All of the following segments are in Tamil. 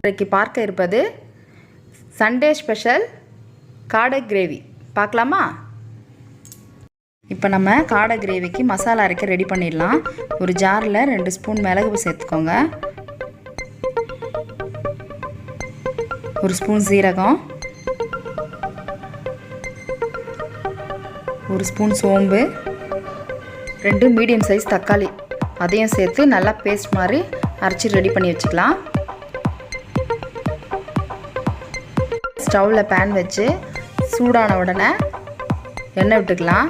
இன்றைக்கு பார்க்க இருப்பது சண்டே ஸ்பெஷல் காடை கிரேவி பார்க்கலாமா? இப்போ நம்ம காடை கிரேவிக்கு மசாலா அரைக்க ரெடி பண்ணிடலாம். ஒரு ஜாரில் ரெண்டு ஸ்பூன் மிளகு சேர்த்துக்கோங்க. ஒரு ஸ்பூன் சீரகம். ஒரு ஸ்பூன் சோம்பு ரெண்டு மீடியம் சைஸ் தக்காளி. அதையும் சேர்த்து நல்லா பேஸ்ட் மாதிரி அரைச்சி ரெடி பண்ணி வச்சுக்கலாம். ஸ்டவ்வில் பேன் வச்சு சூடான உடனே எண்ணெய் விட்டுக்கலாம்.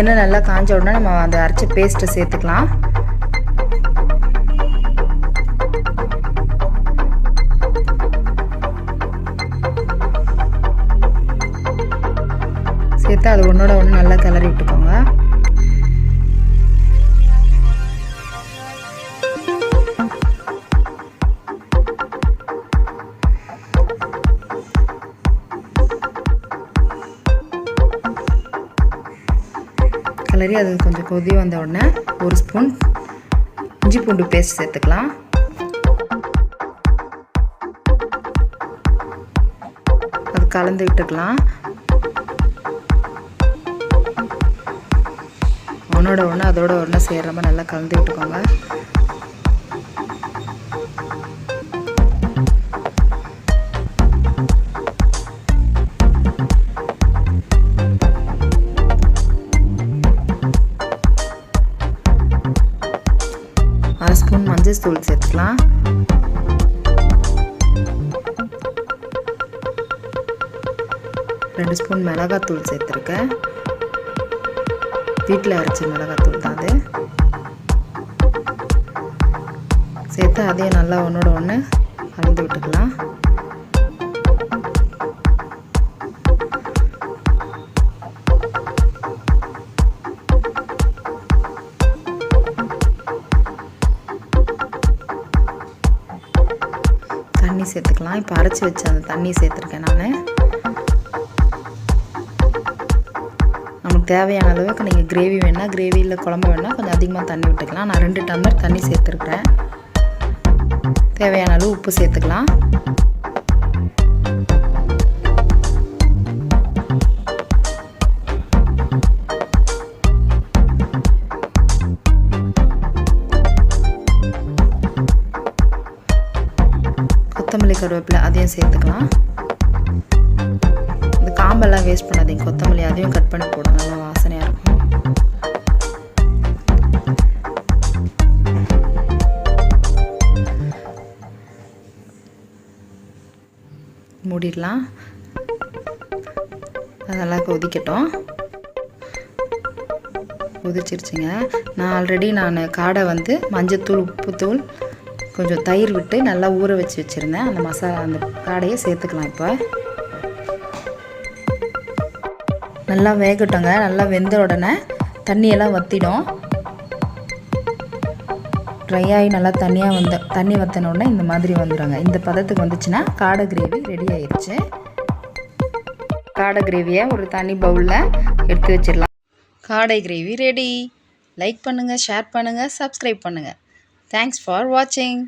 எண்ணெய் நல்லா காஞ்ச உடனே நம்ம அந்த அரைச்ச பேஸ்ட்டை சேர்த்துக்கலாம். சேர்த்து அது ஒன்றோட ஒன்று நல்லா கிளறி விட்டுக்கோங்க. கிளறி அது கொஞ்சம் கொதி வந்த உடனே ஒரு ஸ்பூன் இஞ்சி பூண்டு பேஸ்ட் சேர்த்துக்கலாம். அது கலந்து விட்டுக்கலாம். ஒன்றோட ஒன்று அதோட ஒன்று சேர்கிற மாதிரி நல்லா கலந்து விட்டுக்கோங்க. அரை ஸ்பூன் மஞ்சள் தூள் சேர்த்துக்கலாம். ரெண்டு ஸ்பூன் மிளகாத்தூள் சேர்த்துருக்கேன். வீட்டில் அரைச்ச மிளகாத்தூள் தான் அது. சேர்த்து அதையும் நல்லா ஒன்றோட ஒன்று கலந்து விட்டுக்கலாம். தண்ணி சேர்த்துக்கலாம். இப்போ அரைச்சி வச்ச அந்த தண்ணி சேர்த்துருக்கேன் நான். தேவையான அளவுக்கு நீங்கள் கிரேவி வேணால் கிரேவி இல்லை குழம்பு வேணால் கொஞ்சம் அதிகமாக தண்ணி விட்டுக்கலாம். நான் ரெண்டு டம்ளர் தண்ணி சேர்த்துருக்குறேன். தேவையான அளவு உப்பு சேர்த்துக்கலாம். கொத்தமல்லி கருவேப்பிலை அதையும் சேர்த்துக்கலாம். காம்பெல்லாம் வேஸ்ட் பண்ணாதீங்க. கொத்தமல்லி அதையும் கட் பண்ணி போடுங்க நல்லா வாசனையாக இருக்கும். மூடிடலாம். அதெல்லாம் நல்லா கொதிக்கட்டும். கொதிச்சிருச்சுங்க. நான் ஆல்ரெடி நான் காடை வந்து மஞ்சத்தூள் உப்புத்தூள் கொஞ்சம் தயிர் விட்டு நல்லா ஊற வச்சு வச்சுருந்தேன். அந்த மசாலா அந்த காடையை சேர்த்துக்கலாம் இப்போ. நல்லா வேகட்டுங்க. நல்லா வெந்த உடனே தண்ணியெல்லாம் வற்றிடும் ட்ரை ஆகி நல்லா தண்ணியாக வந்த தண்ணி வற்றின உடனே இந்த மாதிரி வந்துடுங்க இந்த பதத்துக்கு வந்துச்சுன்னா காடை கிரேவி ரெடி ஆயிடுச்சு காடை கிரேவியை ஒரு தனி பவுலில் எடுத்து வச்சிடலாம். காடை கிரேவி ரெடி லைக் பண்ணுங்கள் ஷேர் பண்ணுங்கள் சப்ஸ்கிரைப் பண்ணுங்கள் தேங்க்ஸ் ஃபார் வாட்சிங்